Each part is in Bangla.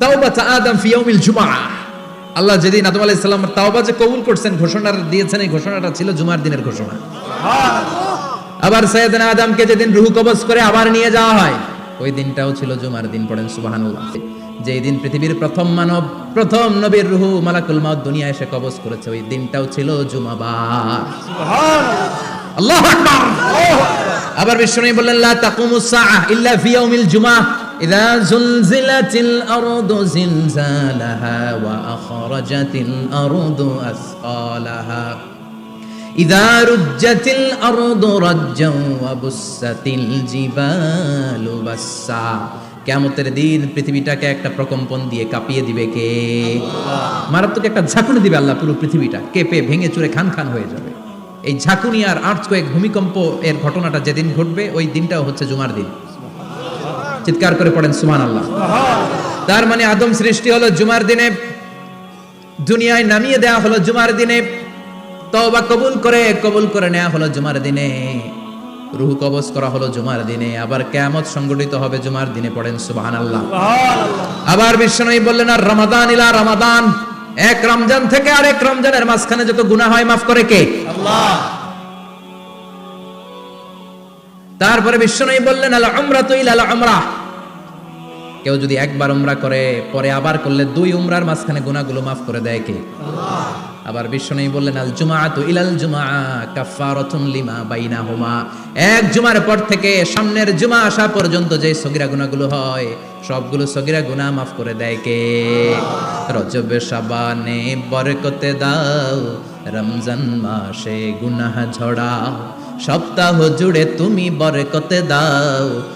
তাওবাতা আদম ফি ইয়াউমিল জুমআ। আল্লাহ যেদিন আদম আলাইহিস সালাম তাওবা যে কবুল করছেন ঘোষণা দিয়েছেন, এই ঘোষণাটা ছিল জুমার দিনের ঘোষণা। আবার সৈয়দনা আদমকে যেদিন রুহু কবজ করে আবার নিয়ে যাওয়া হয়, ওই দিনটাও ছিল জুমার দিন, পড়েন সুবহানাল্লাহ। যেই দিন পৃথিবীর প্রথম মানব, প্রথম নবীর রুহু মালাকুল মাউত দুনিয়া এসে কবজ করেছে, ওই দিনটাও ছিল জুমাবার। আল্লাহু আকবার! আবার বিশ্বনবী বললেন, লা তাকুমুস সাআহ ইল্লা ফি ইয়াউমিল জুমআহ আরদু জিলজালাহা ওয়া আখরাজাতিল আরদু আসকালাহা ইযা রুজ্জাতিল আরদু রাজ্জান ওয়া বুসাতিল জিবালু বাসসা কিয়ামতের দিন পৃথিবীটাকে একটা প্রকম্পন দিয়ে কাঁপিয়ে দিবে কে? মারাত্মক একটা ঝাঁকুনি দিবে আল্লাহ পুরো পৃথিবীটা। কেঁপে, ভেঙে চুরে খান খান হয়ে যাবে। এই ঝাঁকুনি আর আর্থ কয়েক ভূমিকম্প এর ঘটনাটা যেদিন ঘটবে, ওই দিনটাও হচ্ছে জুমার দিন। চিৎকার করে পড়েন সুমান আল্লাহ তার মানে আদম সৃষ্টি হলো জুমার দিনে, দুনিয়ায় নামিয়ে দেয়া হলো জুমার দিনে, তওবা কবুল করে কবুল করে নেওয়া হলো জুমার দিনে। রুহ কবজ করা হলো জুমার দিনে, আবার কেয়ামত সংগঠিত হবে জুমার দিনে পড়েন, সুবহানাল্লাহ। আবার বিশ্বনবী বললেন, আর রমাদান ইলা রমাদান। এক রমজান থেকে আর আরেক রমজানের মাঝখানে যত গুনাহ হয়, মাফ করে কে? তারপরে বিশ্বনবী বললেন আল উমরাতু ইলা আল উমরাহ কেউ যদি একবার উমরা করে পরে আবার করলে দুই উমরার মাঝখানে গুনাহগুলো মাফ করে দেয় কে? আবার বিশ্ব বিশ্বনবী বললেন আল জুমাআতু ইলাল জুমআ কাফফারাতুন লিমা বাইনা বাইনাহুমা। এক জুমার পর থেকে সামনের জুমা আসা পর্যন্ত যে সগিরা গুনাহগুলো হয় সবগুলো সগিরা গুনাহ মাফ করে দেয় কে? রজবে শাবানে বরকতে দাও রমজান মাসে গুনাহ ঝড়াও সপ্তাহ জুড়ে তুমি বরকতে দাও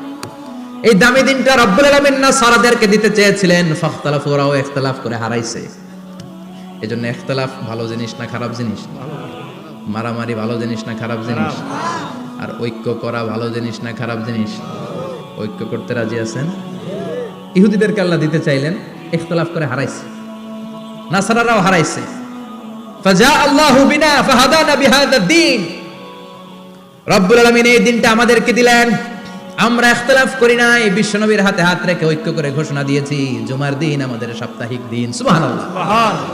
এই দামি দিনটা রব্বুল আলামিন না সারাদেরকে দিতে চেয়েছিলেন, ফাখতালাফু ওরাও ইখতলাফ করে হারাইছে। এজন্য ইখতলাফ ভালো জিনিস না খারাপ জিনিস? মারামারি ভালো জিনিস না খারাপ জিনিস? আর ঐক্য করা ভালো জিনিস না খারাপ জিনিস? ঐক্য করতে রাজি আছেন? ইহুদিদেরকে আল্লাহ দিতে চাইলেন ইখতলাফ করে হারাইছে। নাসারারাও হারাইছে। ফাজা আল্লাহু বিনা ফাহাদানা বিহাদা দ্বীন। রব্বুল আলমিন এই দিনটা আমাদেরকে দিলেন আমরা ইখতলাফ করি নাই বিশ্বনবীর হাতে হাত রেখে ঐক্য করে ঘোষণা দিয়েছি জুমার দিন আমাদের সাপ্তাহিক দিন সুবহানাল্লাহ।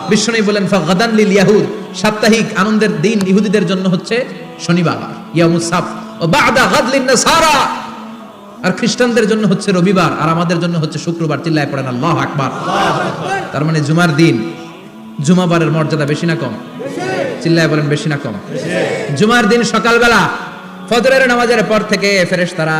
বিশ্বনবী বলেন ফাগাদান লিল ইয়াহুদ। সাপ্তাহিক আনন্দের দিন ইহুদিদের জন্য হচ্ছে শনিবার ইয়ামুস সাবত। ও বাদা গাদলিন নাসারা। আর খ্রিস্টানদের জন্য হচ্ছে রবিবার আর আমাদের জন্য হচ্ছে শুক্রবার চিল্লায় পড়েন আল্লাহু আকবার। তার মানে জুমার দিন জুমাবারের মর্যাদা বেশি না কম? চিল্লায় বলেন বেশি না কম? জুমার দিন সকালবেলা ফজরের নামাজের পর থেকে ফেরেশতারা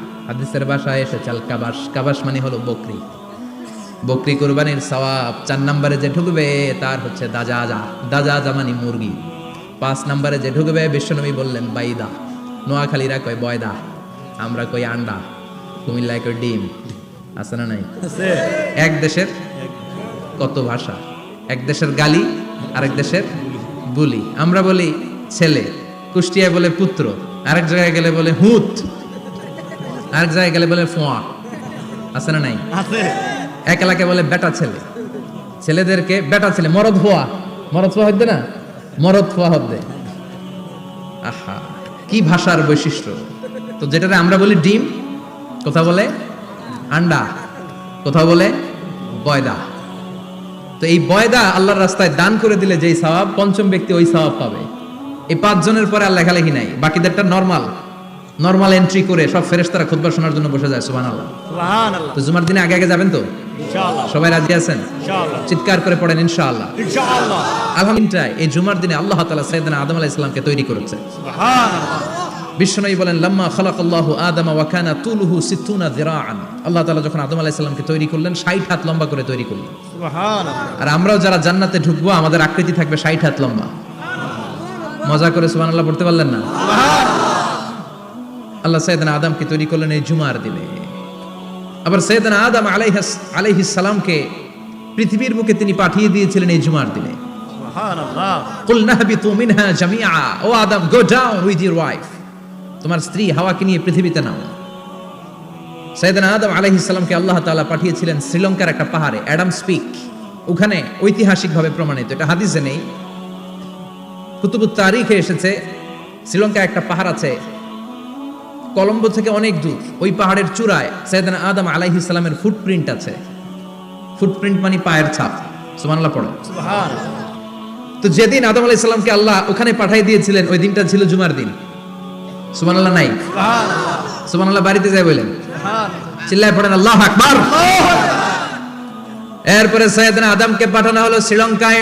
হাদিসের ভাষায় এসেছে আল কাবাস কাবাস মানে হলো বকরি। বকরি কুরবানির সওয়াব চার নম্বরে যে ঢুকবে তার হচ্ছে দাজাজা। দাজাজা মানে মুরগি। পাঁচ নম্বরে যে ঢুকবে বিশ্বনবী বললেন বাইদা। নোয়াখালীরা কয় বয়দা। আমরা কই আন্ডা। কুমিল্লায় কই ডিম। আছে না নাই? এক দেশের কত ভাষা? এক দেশের গালি আরেক দেশের বুলি। আমরা বলি ছেলে। কুষ্টিয়ায় বলে পুত্র আরেক জায়গায় গেলে বলে হুত। আরেক জায়গায় গেলে বলে ফোয়া। আছে না নাই? আছে। এক এলাকায় বলে বেটা ছেলে। ছেলেদেরকে বেটা ছেলে মরদ হওয়া মরদ হওয়া হদ্দে না? মরদ হওয়া হদ্দে আহা কি ভাষার বৈশিষ্ট্য। তো যেটাতে আমরা বলি ডিম কোথা বলে আন্ডা কোথাও বলে বয়দা। তো এই বয়দা আল্লাহর রাস্তায় দান করে দিলে যেই সওয়াব পঞ্চম ব্যক্তি ওই সওয়াব পাবে। এই পাঁচজনের পরে আর লেখালেখি নাই। বাকিদেরটা নর্মাল নর্মাল এন্ট্রি করে সব ফেরেশতারা খুতবা শোনার জন্য বসে যায় সুবহানাল্লাহ। সুবহানাল্লাহ। তো জুমার দিনে আগে আগে যাবেন তো? সবাই রাজি আছেন? চিৎকার করে পড়েন ইনশাআল্লাহ। আলহামদুলিল্লাহ এই জুমার দিনে আল্লাহ তাআলা সাইয়েদনা আদম আলাইহিস সালামকে তৈরি করেছে। সুবহানাল্লাহ। বিশ্বনবী বলেন লাম্মা খালাকাল্লাহু আদামা ওয়া কানা তুলুহু সিত্তুনা যিরাআন। আল্লাহ তাআলা যখন আদম আলাইহিস সালামকে তৈরি করলেন 60 হাত লম্বা করে তৈরি করলেন। সুবহানাল্লাহ। আর আমরাও যারা জান্নাতে ঢুকবো আমাদের আকৃতি থাকবে 60 হাত লম্বা। মজা করে সুবহানাল্লাহ পড়তে পারলেন না? আল্লাহ সাইয়েদনা আদমকে তৈরি করলেন এই জুমার দিনে। আবার সাইয়েদনা আদম আলাইহিস আলাইহিস সালামকে পৃথিবীর বুকে তিনি পাঠিয়ে দিয়েছিলেন এই জুমার দিনে। ও Adam go down with wife তোমার স্ত্রী হাওয়াকে নিয়ে পৃথিবীতে নাও। আদম আলাইহিস সালামকে আল্লাহ তাআলা পাঠিয়েছিলেন শ্রীলঙ্কার একটা পাহাড়ে অ্যাডাম স্পিক। ওখানে ঐতিহাসিকভাবে প্রমাণিত এটা হাদিসে নেই। কুতুবুত তারিখে এসেছে শ্রীলঙ্কায় একটা পাহাড় আছে কলম্বো থেকে অনেক দূর ওই পাহাড়ের চূড়ায় সাইয়েদনা আদম আলাইহিস সালামের ফুটপ্রিন্ট আছে। ফুটপ্রিন্ট মানে পায়ের ছাপ। সুবহানাল্লাহ পড়ো। তো যেদিন আদম আলাইহিস সালামকে আল্লাহ ওখানে পাঠিয়ে দিয়েছিলেন ওই দিনটা ছিল জুমার দিন। সুবহানাল্লাহ নাই? সুবহানাল্লাহ। সুবহানাল্লাহ বাড়িতে বলেন। সুবহানাল্লাহ। চিল্লায় পড়েন আল্লাহ আকবার! এরপরে সৈয়দনা আদমকে পাঠানো হলো শ্রীলঙ্কায়।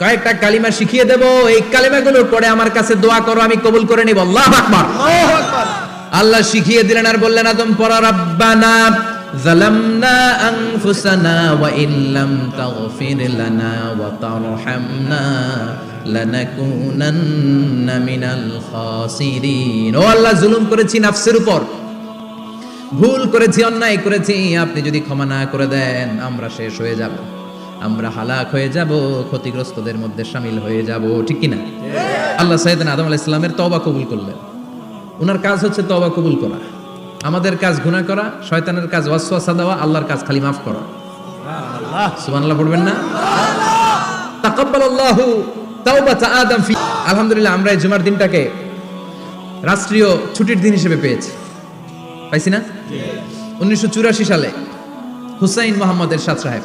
কয়েকটা কালিমা শিখিয়ে দেব। এই কালিমাগুলোর পরে আমার কাছে দোয়া করো আমি কবুল করে নিব। আল্লাহ আকবার। আল্লাহ শিখিয়ে দিলেন আর বললেন আদম পরা রাব্বানা জালামনা আনফুসানা ওয়া তাগফির লানা ওয়া তারহামনা লানাকুনান্না মিনাল খাসিরিন। ও আল্লাহ জুলুম করেছি নফসের উপর। ভুল করেছি অন্যায় করেছি। আপনি যদি ক্ষমা না করে দেন আমরা শেষ হয়ে যাব। আমরা হালাক হয়ে যাব ক্ষতিগ্রস্তদের মধ্যে সামিল হয়ে যাব ঠিক কিনা? আল্লাহ সাইয়েদ আদম আলাইহিস ইসলামের তওবা কবুল করলেন। ওনার কাজ হচ্ছে তওবা কবুল করা। আমাদের কাজ গুনাহ করা শয়তানের কাজ ওয়াসওয়াসা দেওয়া আল্লাহর কাজ খালি মাফ করা। সুবহানাল্লাহ। পড়বেন না? তাকাব্বালাল্লাহু তাওবাতা আদম ফি আলহামদুলিল্লাহ আমরা এই জুমার দিনটাকে রাষ্ট্রীয় ছুটির দিন হিসেবে পেয়েছি। পাইছি না? উনিশশো চুরাশি সালে হুসাইন মোহাম্মদ এরশাদ সাহেব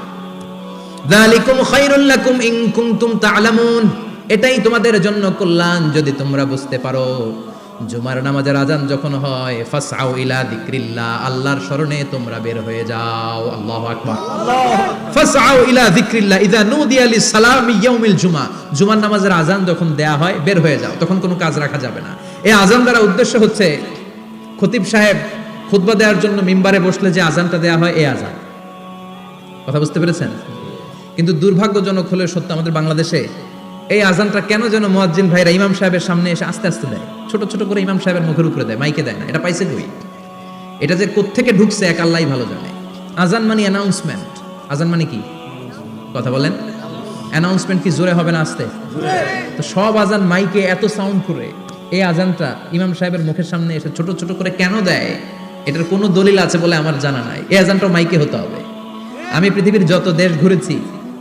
যালিকুম খায়রুল লাকুম ইন কুনতুম তা'লামুন এটাই তোমাদের জন্য কল্যাণ যদি তোমরা বুঝতে পারো। জুমার নামাজের আজান যখন হয়, ফাসআউ ইলা যিকরিল্লাহ, আল্লাহর স্মরণে তোমরা বের হয়ে যাও। আল্লাহু আকবার। ফাসআউ ইলা যিকরিল্লাহ, ইযা নুদিয়া লিস সালামি ইয়াউমিল জুমা। জুমার নামাজের আজান যখন দেয়া হয়, বের হয়ে যাও। তখন কোনো কাজ রাখা যাবে না। এই আজান দ্বারা উদ্দেশ্য হচ্ছে, খতিব সাহেব খুতবা দেওয়ার জন্য মিম্বারে বসলে যে আজানটা দেয়া হয়, এই আজান কথা বুঝতে পেরেছেন? কিন্তু দুর্ভাগ্যজনক হলে সত্য আমাদের বাংলাদেশে এই আজানটা কেন যেন মুয়াজ্জিন ভাইরা ইমাম সাহেবের সামনে এসে আস্তে আস্তে দেয়। ছোট ছোট করে ইমাম সাহেবের মুখের উপরে দেয়, মাইকে দেয় না। এটা পাইছে কই? এটা যে কোত্থেকে ঢুকছে এক আল্লাহই ভালো জানে। আজান মানে অ্যানাউন্সমেন্ট আজান মানে কি? কথা বলেন। অ্যানাউন্সমেন্ট কি জোরে হবে না আস্তে? তো সব আজান মাইকে এত সাউন্ড করে, এই আজানটা ইমাম সাহেবের মুখের সামনে এসে ছোট ছোট করে কেন দেয়? এটার কোনো দলিল আছে বলে আমার জানা নাই। এই আজানটা মাইকে হতে হবে। আমি পৃথিবীর যত দেশ ঘুরেছি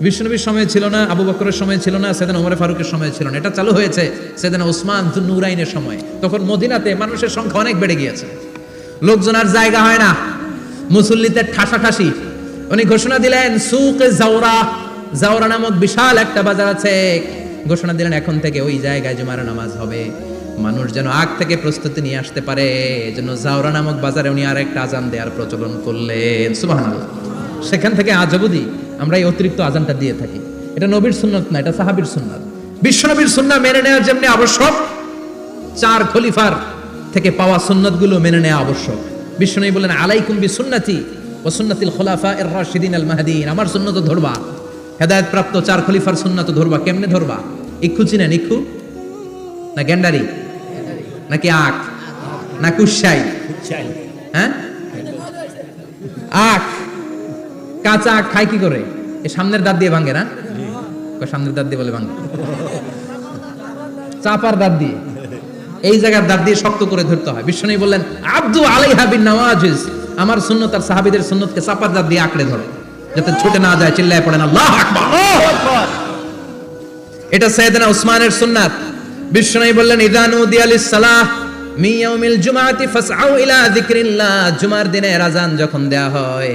বিশ্বনবীর সময় ছিল না, আবু বকরের সময় ছিল না, সেদিন ওমরে ফারুকের সময় ছিল না। এটা চালু হয়েছে সেদিন ওসমান নুরাইনের সময়। তখন মদিনাতে মানুষের সংখ্যা অনেক বেড়ে গিয়েছে। লোকজন আর জায়গা হয় না। মুসল্লিতে ঠাসাঠাসি। উনি ঘোষণা দিলেন, সুক জাওরা। জাওরা নামক বিশাল একটা বাজার আছে। ঘোষণা দিলেন, এখন থেকে ওই জায়গায় জুমার নামাজ হবে। মানুষ যেন আগ থেকে প্রস্তুতি নিয়ে আসতে পারে। এজন্য জাওরা নামক বাজারে উনি আর একটা আজান দেওয়ার প্রচলন করলেন। সুবহানাল্লাহ। সেখান থেকে আজ অবধি আমরা এই অতিরিক্ত আজানটা দিয়ে থাকি। এটা নবীর সুন্নত না এটা সাহাবীর সুন্নাত। বিশ্বনবীর সুন্নাহ মেনে নেওয়া যেমনি আবশ্যক চার খলিফার থেকে পাওয়া সুন্নতগুলো মেনে নেওয়া আবশ্যক। বিশ্বনবী বলেন আলাইকুম বি সুন্নতি ও সুন্নাতিল খোলাফা এর রাশিদিন আল মাহদিন। আমার সুন্নত ধরবা। হেদায়েত প্রাপ্ত চার খলিফার সুন্নত ধরবা। কেমনে ধরবা? ইক্ষু চিনেন ইক্ষু? না গ্যান্ডারি? নাকি আখ? না কুসাই হ্যাঁ? আখ? কাঁচা আখ খায় কি করে? এ সামনের দাঁত দিয়ে ভাঙে না? সামনের দাঁত দিয়ে বলে ভাঙে। চাপার দাঁত দিয়ে। এই জায়গার দাঁত দিয়ে শক্ত করে ধরতে হয়। বিষ্ণু বললেন আব্দু আলাইহা বিন নওয়াজিজ। আমার সুন্নত আর সাহাবীদের সুন্নতকে চাপার দাঁত দিয়ে আঁকড়ে ধরো যাতে ছুটে না যায় চিল্লায় পড়েন আল্লাহ আকবার। এটা সৈয়দনা উসমানের সুন্নাত। বিষ্ণু বললেন ইদানু দিয়ালিস সালাহ মি ইয়াউমিল জুমাতি ফাসআউ ইলা যিকরিল্লাহ। জুমার দিনে আজান যখন দেয়া হয়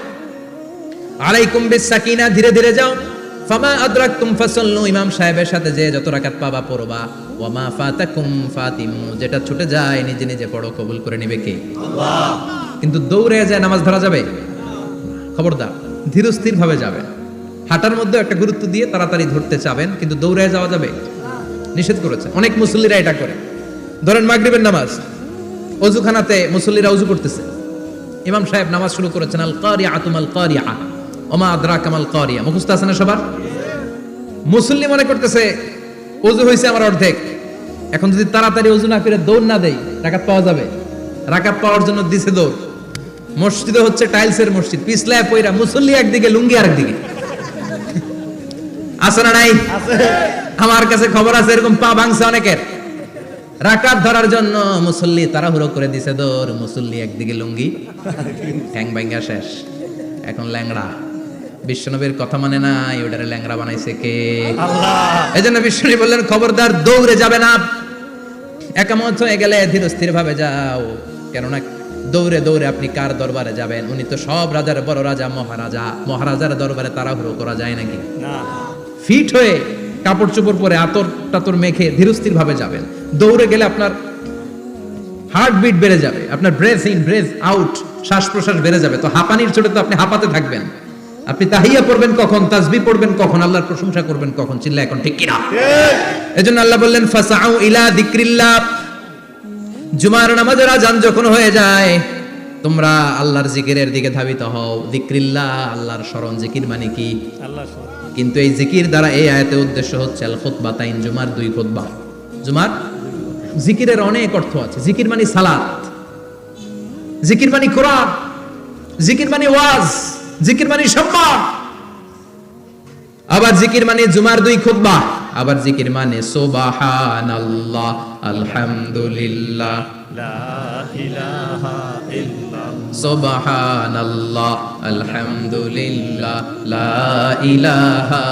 আলাইকুম বিসাকিনা ধীরে ধীরে যাও। ফামা আদরাকতুম ফাসাল্লু, ইমাম সাহেবের সাথে যে যত রাকাত পাবা, পড়বা। ওয়ামা ফাতাকুম ফাতিমু, যেটা ছুটে যায়, নিজে নিজে পড়ো, কবুল করে নেবে কে? কিন্তু দৌড়ে যায় নামাজ ধরা যাবে? খবরদার ধীরস্থির ভাবে যাবেন হাঁটার মধ্যে একটা গুরুত্ব দিয়ে তাড়াতাড়ি ধরতে চাবেন, কিন্তু দৌড়ে যাওয়া যাবে? নিষেধ করেছে। অনেক মুসল্লিরা এটা করে। ধরেন মাগরিবের নামাজ। অজুখানাতে মুসল্লিরা অজু করতেছে। ইমাম সাহেব নামাজ শুরু করেছেন আল কারিয়া আতুমাল কারিয়া ওমা আদরা কামাল কারিয়া। মুখস্থ আছে না সবার? মুসল্লি মনে করতেছে অজু হয়েছে আমার অর্ধেক। এখন যদি তাড়াতাড়ি অজু না করে দৌড় না দেই টাকা পাওয়া যাবে? রাকাত পাওয়ার জন্য দিছে দৌড়। মসজিদে হচ্ছে টাইলসের মসজিদ পিছলায় পয়রা মুসল্লি একদিকে লুঙ্গি আরেকদিকে। আছে না নাই? আমার কাছে খবর আছে এরকম পা ভাঙছে অনেকের। রাকাত ধরার জন্য মুসল্লি তাড়াহুড়ো করে দিছে দৌড়। মুসল্লি একদিকে লুঙ্গি ঠ্যাং ভাঙ্গা শেষ। এখন ল্যাংড়া। বিশ্বনবীর কথা মানে না ওটারে ল্যাংড়া বানাইছে কে? আল্লাহ। এই জন্য বিশ্বনবী বললেন খবরদার দৌড়ে যাবে না। একামত হয়ে গেলে ধীর স্থির ভাবে যাও। কেননা দৌড়ে দৌড়ে আপনি কার দরবারে যাবেন? উনি তো সব রাজার বড় রাজা মহারাজা। মহারাজার দরবারে তাড়াহুড়ো করা যায় নাকি? না। ফিট হয়ে কাপড় চোপড় পরে আতর টাতর মেখে ধীরস্থির ভাবে যাবেন। দৌড়ে গেলে আপনার হার্টবিট বেড়ে যাবে। আপনার ব্রেথ ইন ব্রেথ আউট শ্বাস প্রশ্বাস বেড়ে যাবে। তো হাঁপানির চোটে তো আপনি হাঁপাতে থাকবেন। আপনি তাহিয়া পড়বেন কখন তাসবি পড়বেন কখন আল্লাহর প্রশংসা করবেন কখন চিল্লা এখন ঠিক কিনা? এজন্য আল্লাহ বললেন ফাসাউ ইলা যিকরিল্লাহ জুমার নামাজের আজান যখন হয়ে যায় তোমরা আল্লাহর জিকিরের দিকে ধাবিত হও। যিকরিল্লাহ আল্লাহর স্মরণ জিকির মানে কি? আল্লাহ। কিন্তু এই জিকির দ্বারা এই আয়াতে উদ্দেশ্য হচ্ছে আল খুতবা তাইন জুমার দুই খুতবা। জুমার জিকিরের অনেক অর্থ আছে। জিকির মানে সালাত। জিকির মানে কোরআন। জিকির মানে ওয়াজ। জিকির মানে সম্মান। আবার জিকির মানে জুমার দুই খুতবা। আবার জিকির মানে সুবহানাল্লাহ আলহামদুলিল্লাহ। লা ইলাহা ইল্লাল্লাহ। সুবহানাল্লাহ আলহামদুলিল্লাহ। লা ইলাহা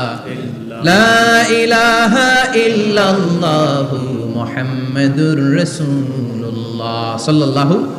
লা ইলাহা ইল্লাল্লাহু মুহাম্মাদুর রাসূলুল্লাহ। সাল্লাল্লাহু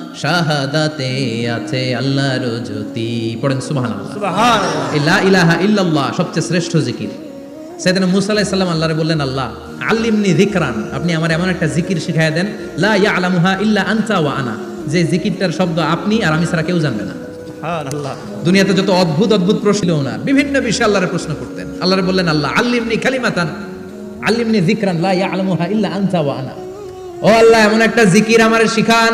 শাহাদাতে আছে আল্লাহর জ্যোতি। পড়েন সুবহানাল্লাহ। ইলাহা ইল্লাল্লাহ সবচেয়ে শ্রেষ্ঠ জিকির। সেদিন মুসা আলাইহিস সালাম আল্লাহরে বললেন আল্লাহ আল্লিমনি যিকরান। আপনি আমার এমন একটা জিকির শিখায় দেন লা ইয়ালামুহা ইল্লা আনতা ওয়া আনা। যে জিকিরটার শব্দ আপনি আর আমি ছাড়া কেউ জানবে না। দুনিয়াতে যত অদ্ভুত অদ্ভুত প্রশ্ন ওনার বিভিন্ন বিষয়ে আল্লাহরে প্রশ্ন করতেন। আল্লাহরে বললেন আল্লাহ আল্লিমনি কালিমাতান আল্লিমনি যিকরান লা ইয়ালামুহা ইল্লা আনতা ওয়া আনা। ও আল্লাহ এমন একটা জিকির আমারে শিখান